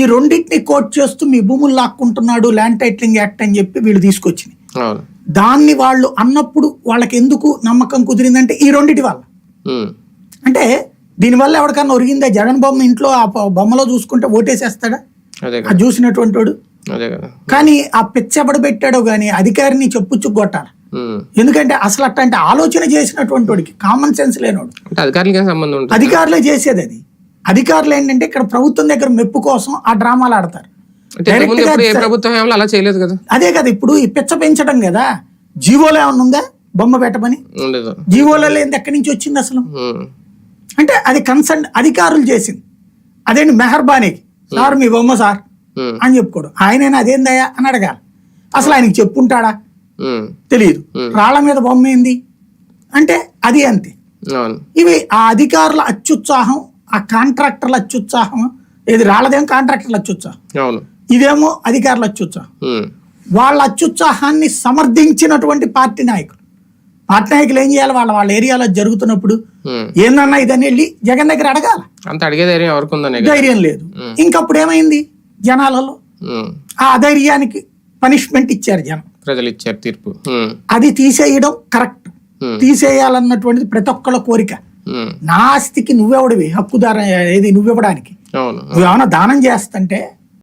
ఈ రెండింటిని కోట్ చేస్తూ మీ భూములు లాక్కుంటున్నాడు ల్యాండ్ టైటిలింగ్ యాక్ట్ అని చెప్పి వీళ్ళు తీసుకొచ్చింది దాన్ని వాళ్ళు అన్నప్పుడు వాళ్ళకి ఎందుకు నమ్మకం కుదిరిందంటే ఈ రెండిటి వల్ల. అంటే దీనివల్ల ఎవరికన్నా ఒరిగిందా? జగన్ బొమ్మ ఇంట్లో ఆ బొమ్మలో చూసుకుంటే ఓటేసేస్తాడా? అదే చూసినటువంటి వాడు? కానీ ఆ పిచ్చబడి పెట్టాడో గానీ అధికారిని చెప్పుచ్చు కొట్టాలి. ఎందుకంటే అసలు అట్లాంటి ఆలోచన చేసినటువంటి వాడికి కామన్ సెన్స్ లేనోడు. అధికారులకి సంబంధం ఉంటుంది? అధికారులే చేసేది అది. అధికారులు ఏంటంటే ఇక్కడ ప్రభుత్వం దగ్గర మెప్పు కోసం ఆ డ్రామాలు ఆడతారు. ప్రభుత్వం అలా చేయలేదు కదా? అదే కదా ఇప్పుడు ఈ పిచ్చ పెంచడం కదా. జీవోలో ఏమన్నా ఉందా? బొమ్మ పెట్టమని? జీవోలో లేని ఎక్కడి నుంచి వచ్చింది అసలు. అంటే అది కన్సర్న్ అధికారులు చేసింది. అదేంటి మెహర్బానీకి సార్ మీ బొమ్మ సార్. అని చెప్పుకోడు. ఆయనైనా అదేందయ్యా అని అడగాలి. అసలు ఆయనకి చెప్పుంటాడా. తెలియదు రాళ్ళ మీద బొమ్మ ఏంది? అంటే అది అంతే. ఇవి ఆ అధికారుల అత్యుత్సాహం ఆ కాంట్రాక్టర్ల అత్యుత్సాహం ఏది రాళ్ళదేం కాంట్రాక్టర్ల అత్యుత్సాహం? ఇదేమో అధికారుల అత్యుత్సాహం. వాళ్ళ అత్యుత్సాహాన్ని సమర్థించినటువంటి పార్టీ నాయకులు. పార్టీ నాయకులు ఏం చేయాలి? వాళ్ళ వాళ్ళ ఏరియాలో జరుగుతున్నప్పుడు. ఏందన్నా ఇదని వెళ్ళి జగన్ దగ్గర అడగాల. అంత అడిగే ధైర్యం ఎవరికి ధైర్యం లేదు. ఇంకప్పుడు ఏమైంది? జనాలలో. ఆ అధైర్యానికి పనిష్మెంట్ ఇచ్చారు జనం. ప్రజలు ఇచ్చారు తీర్పు. అది తీసేయడం కరెక్ట్. తీసేయాలన్నటువంటిది ప్రతి ఒక్కళ్ళ కోరిక. నా ఆస్తికి నువ్వెవడివి? హక్కుదార ఏది? నువ్వివ్వడానికి నువ్వేమైనా దానం చేస్తుంటే